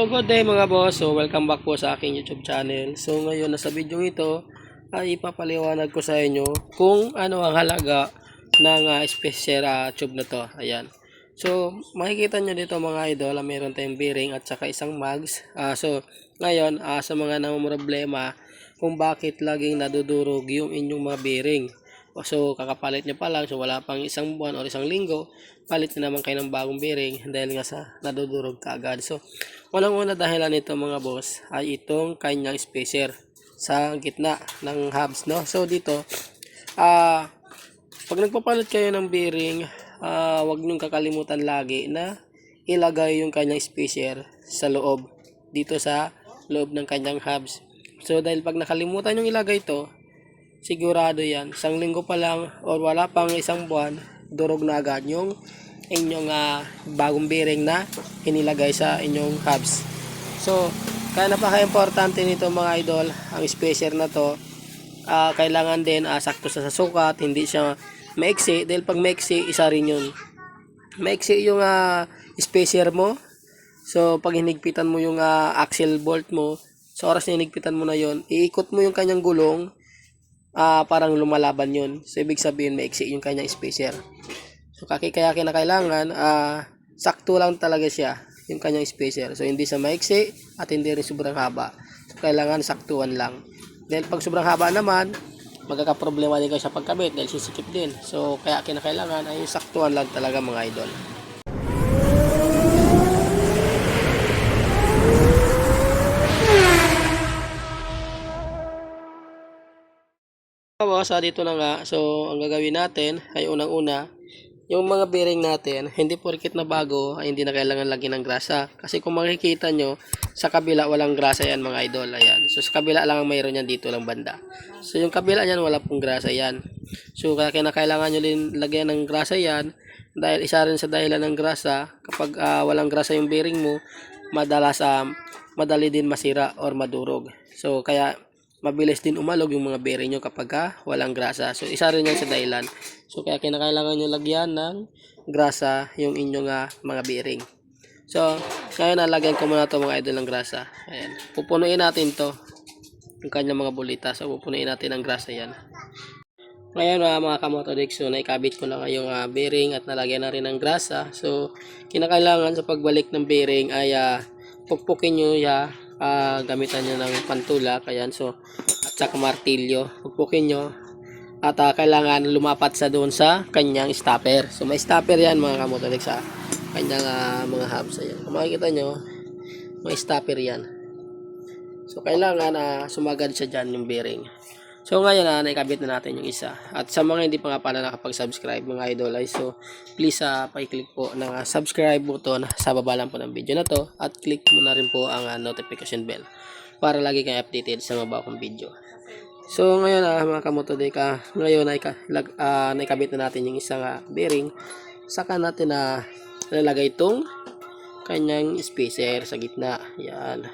So good day mga boss, so welcome back po sa aking YouTube channel. So ngayon nasa video ito ay ipapaliwanag ko sa inyo kung ano ang halaga ng uh, special ah, tube na to. Ayan. So makikita nyo dito mga idol, ah, meron tayong bearing at saka isang mags. Ah, so ngayon ah, sa mga problema kung bakit laging nadudurog yung inyong mga bearing. So kakapalit nyo pa lang, so wala pang isang buwan o isang linggo, palit na naman kayo ng bagong bearing dahil nga sa nadudurog kaagad. So unang-una dahilan nito mga boss ay itong kanyang spacer sa gitna ng hubs no. So dito ah pag nagpapalit kayo ng bearing, ah wag niyong kakalimutan lagi na ilagay yung kanyang spacer sa loob dito sa loob ng kanyang hubs. So dahil pag nakalimutan yung ilagay ito, sigurado yan. Isang linggo pa lang or wala pang isang buwan, durog na agad yung inyong ah, bagong bearing na inilagay sa inyong hubs. So, kaya napaka-importante nito mga idol, ang spacer na to, ah, kailangan din ah, sakto sa sukat, hindi siya maiksi, dahil pag maiksi, isa rin yun. Maiksi yung ah, spacer mo, so pag hinigpitan mo yung ah, axle bolt mo, sa oras na hinigpitan mo na yon iikot mo yung kanyang gulong, ah parang lumalaban yun. So, ibig sabihin, maiksi yung kanyang spacer. So, kaki kaya kinakailangan, ah sakto lang talaga siya, yung kanyang spacer. So, hindi sa maiksi at hindi rin sobrang haba. So, kailangan saktuan lang. Dahil pag sobrang haba naman, magkakaproblema din kayo sa pagkabit dahil sisikip din. So, kaya kinakailangan ay saktuan lang talaga mga idol. Ah, dito na nga. So, ang gagawin natin ay unang-una, yung mga bearing natin, hindi porkit na bago, ay hindi na kailangan lagyan ng grasa. Kasi kung makikita nyo, sa kabila walang grasa yan mga idol. Ayan. So, sa kabila lang ang mayroon yan dito lang banda. So, yung kabila yan, wala pong grasa yan. So, kaya kinakailangan nyo lagyan ng grasa yan. Dahil isa rin sa dahilan ng grasa, kapag ah, walang grasa yung bearing mo, madalas ah, madali din masira or madurog. So, kaya mabilis din umalog yung mga bearing nyo kapag ah, walang grasa. So, isa rin yan sa dahilan. So, kaya kinakailangan nyo lagyan ng grasa yung inyong ah, mga bearing. So, ngayon nalagyan ko muna to mga idol ng grasa. Ayan. Pupunuin natin to. Yung kanyang mga bulita. So, pupunuin natin ng grasa yan. Ngayon ah, mga kamotodex, so naikabit ko na ngayong ah, bearing at nalagyan na rin ng grasa. So, kinakailangan sa pagbalik ng bearing ay ah, pukpukin nyo ya, ah, gamitan nyo ng pantula. Ayan, so, at saka martilyo. Pukpukin nyo. At ah, kailangan lumapat sa doon sa kanyang stopper. So, may stopper yan mga kamotodex sa kanyang ah, mga hubs. Ayan. Kung makikita nyo, may stopper yan. So, kailangan na sumagad siya dyan yung bearing. So ngayon na naikabit na natin yung isa. At sa mga hindi pa nga pala nakapag-subscribe mga idol ay so please uh, pa-click po ng ah, subscribe button sa baba lang po ng video na to at click mo na rin po ang ah, notification bell para lagi kang updated sa mga bagong video. So ngayon ah mga kamotodek ah, ngayon ay ah, naikabit na natin yung isang ah, bearing saka natin na lalagay itong kanyang spacer sa gitna. Yan.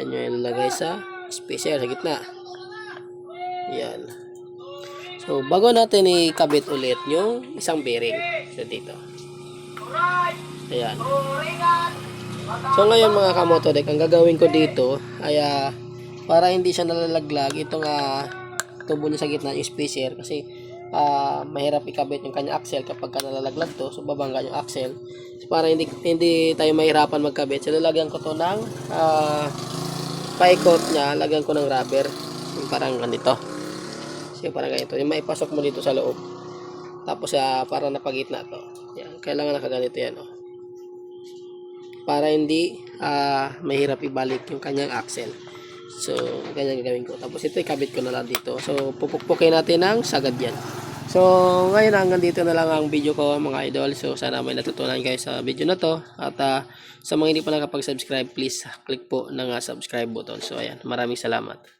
Yan yung ilalagay sa spacer sa gitna. Yan. So, bago natin ikabit ulit yung isang bearing. So, dito. Ayan. So, ngayon mga kamotodek, ang gagawin ko dito ay ah, para hindi siya nalalaglag itong uh, tubo niya sa gitna yung spacer kasi ah, mahirap ikabit yung kanya axle kapag ka nalalaglag to. So, babangga yung axle. So, para hindi, hindi tayo mahirapan magkabit. So, lalagyan ko to ng uh, paikot niya. Lagyan ko ng rubber. Parang ganito. So, parang ganito. Yung maipasok mo dito sa loob. Tapos, ah, para napagitna to. Yan. Kailangan nakaganito yan, oh. Para hindi ah, mahirap ibalik yung kanyang axle. So, ganyan gagawin ko. Tapos, ito ikabit ko na lang dito. So, pupukpukin natin ng sagad yan. So, ngayon hanggang dito na lang ang video ko mga idol. So, sana may natutunan kayo sa video na to. At ah, sa mga hindi pa nakapag-subscribe, please click po ng ah, subscribe button. So, ayan. Maraming salamat.